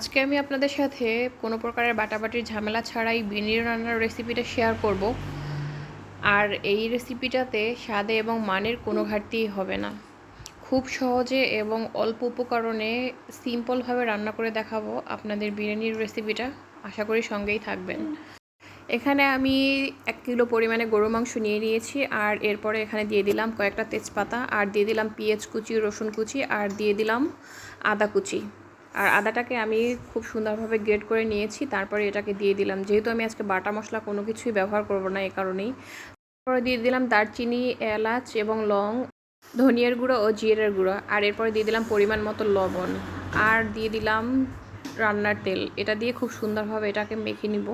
আজকে আমি আপনাদের সাথে কোনো প্রকারের বাটাবাটির ঝামেলা ছাড়াই বিরিয়ানি রান্নার রেসিপিটা শেয়ার করব। আর এই রেসিপিটাতে স্বাদে এবং মানের কোনো ঘাটতিই হবে না। খুব সহজে এবং অল্প উপকরণে সিম্পলভাবে রান্না করে দেখাবো আপনাদের বিরিয়ানির রেসিপিটা আশা করি সঙ্গেই থাকবেন। এখানে আমি এক কিলো পরিমাণে গরু মাংস নিয়ে নিয়েছি আর এরপরে এখানে দিয়ে দিলাম কয়েকটা তেজপাতা আর দিয়ে দিলাম পেঁয়াজ কুচি, রসুন কুচি আর দিয়ে দিলাম আদা কুচি। আর আদাটাকে আমি খুব সুন্দরভাবে গ্রেড করে নিয়েছি, তারপরে এটাকে দিয়ে দিলাম। যেহেতু আমি আজকে বাটা মশলা কোনো কিছুই ব্যবহার করব না এই কারণেই, তারপরে দিয়ে দিলাম দারচিনি, এলাচ এবং লং, ধনিয়ার গুঁড়ো ও জিরের গুঁড়ো। আর এরপরে দিয়ে দিলাম পরিমাণ মতো লবণ। আর দিয়ে দিলাম রান্নার তেল। এটা দিয়ে খুব সুন্দরভাবে এটাকে মেখে নিব।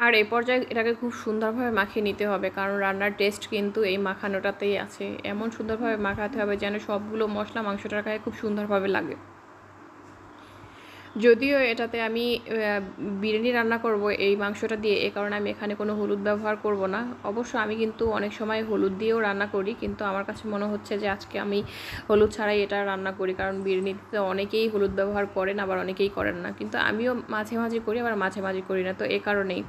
আর এই পর্যায়ে এটাকে খুব সুন্দরভাবে মাখিয়ে নিতে হবে, কারণ রান্নার টেস্ট কিন্তু এই মাখানোটাতেই আছে। এমন সুন্দরভাবে মাখাতে হবে যেন সবগুলো মশলা মাংসটার গায়ে খুব সুন্দরভাবে লাগে। যদিও এটাতে আমি বিরিয়ানি রান্না করব এই মাংসটা দিয়ে, এ কারণে আমি এখানে কোনো হলুদ ব্যবহার করব না। অবশ্য আমি কিন্তু অনেক সময় হলুদ দিয়েও রান্না করি, কিন্তু আমার কাছে মনে হচ্ছে যে আজকে আমি হলুদ ছাড়াই এটা রান্না করি, কারণ বিরিয়ানিতে অনেকেই হলুদ ব্যবহার করেন, আবার অনেকেই করেন না। কিন্তু আমিও মাঝে মাঝে করি, আবার মাঝে মাঝে করি না, তো এ কারণেই।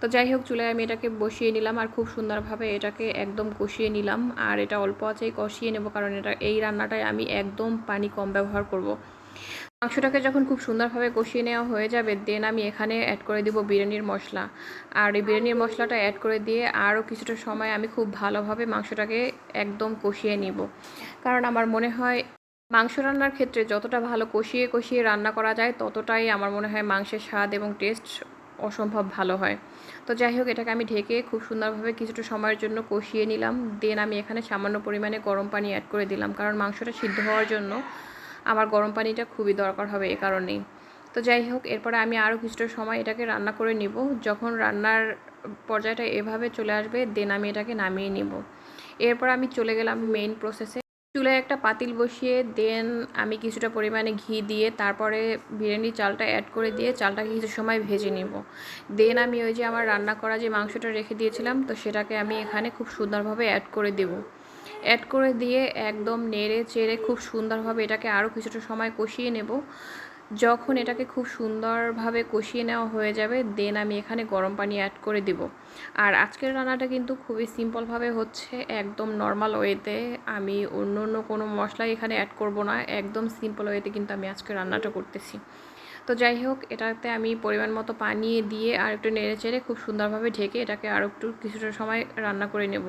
তো যাই হোক, চুলায় আমি এটাকে বসিয়ে নিলাম আর খুব সুন্দরভাবে এটাকে একদম কষিয়ে নিলাম। আর এটা অল্প আছেই কষিয়ে নেব, কারণ এটা, এই রান্নাটায় আমি একদম পানি কম ব্যবহার করব। মাংসটাকে যখন খুব সুন্দরভাবে কষিয়ে নেওয়া হয়ে যাবে দেন আমি এখানে অ্যাড করে দিব বিরিয়ানির মশলা। আর এই বিরিয়ানির মশলাটা অ্যাড করে দিয়ে আরও কিছুটা সময় আমি খুব ভালোভাবে মাংসটাকে একদম কষিয়ে নিব। কারণ আমার মনে হয় মাংস রান্নার ক্ষেত্রে যতটা ভালো কষিয়ে কষিয়ে রান্না করা যায়, ততটাই আমার মনে হয় মাংসের স্বাদ এবং টেস্ট অসম্ভব ভালো হয়। তো যাই হোক, এটাকে আমি ঢেকে খুব সুন্দরভাবে কিছুটা সময়ের জন্য কষিয়ে নিলাম। দেন আমি এখানে সামান্য পরিমাণে গরম পানি অ্যাড করে দিলাম। কারণ মাংসটা সিদ্ধ হওয়ার জন্য আমার গরম পানিটা খুবই দরকার হবে এ কারণেই। তো যাই হোক, এরপরে আমি আরও কিছুটা সময় এটাকে রান্না করে নিব। যখন রান্নার পর্যায়টা এভাবে চলে আসবে দেন আমি এটাকে নামিয়ে নিব। এরপর আমি চলে গেলাম মেইন প্রসেসে চুলায় একটা পাতিল বসিয়ে দেন আমি কিছুটা পরিমাণে ঘি দিয়ে, তারপরে বিরিয়ানি চালটা অ্যাড করে দিয়ে চালটাকে কিছু সময় ভেজে নিব। দেন আমি ওই যে আমার রান্না করা যে মাংসটা রেখে দিয়েছিলাম, তো সেটাকে আমি এখানে খুব সুন্দরভাবে অ্যাড করে দেবো। অ্যাড করে দিয়ে একদম নেড়ে চেড়ে খুব সুন্দরভাবে এটাকে আরও কিছুটা সময় কষিয়ে নেব। যখন এটাকে খুব সুন্দরভাবে কষিয়ে নেওয়া হয়ে যাবে দেন আমি এখানে গরম পানি অ্যাড করে দিব। আর আজকের রান্নাটা কিন্তু খুবই সিম্পলভাবে হচ্ছে, একদম নর্মাল ওয়েতে আমি অন্য অন্য কোনো মশলা এখানে অ্যাড করব না, একদম সিম্পল ওয়েতে কিন্তু আমি আজকে রান্নাটা করতেছি। তো যাই হোক, এটাতে আমি পরিমাণ মতো পানি দিয়ে আর একটু নেড়ে চেড়ে খুব সুন্দরভাবে ঢেকে এটাকে আরও একটু কিছুটা সময় রান্না করে নেব।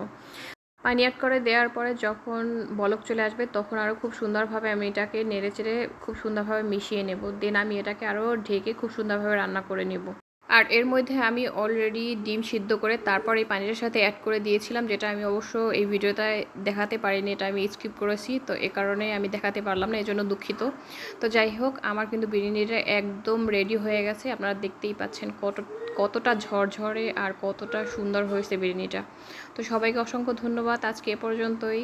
পানি অ্যাড করে দেওয়ার পরে যখন বলক চলে আসবে, তখন আরও খুব সুন্দরভাবে আমি এটাকে নেড়ে চেড়ে খুব সুন্দরভাবে মিশিয়ে নেব। দেন আমি এটাকে আরও ঢেকে খুব সুন্দরভাবে রান্না করে নেব। আর এর মধ্যে আমি অলরেডি ডিম সিদ্ধ করে তারপর এই পানিটার সাথে অ্যাড করে দিয়েছিলাম, যেটা আমি অবশ্য এই ভিডিওতে দেখাতে পারিনি, এটা আমি স্কিপ করেছি। তো এ কারণে আমি দেখাতে পারলাম না এই জন্য দুঃখিত। তো যাই হোক, আমার কিন্তু বিরিয়ানিটা একদম রেডি হয়ে গেছে। আপনারা দেখতেই পাচ্ছেন কত কতটা ঝরঝরে আর কতটা সুন্দর হয়েছে বিরিয়ানিটা। তো সবাইকে অসংখ্য ধন্যবাদ। আজকে এ পর্যন্তই।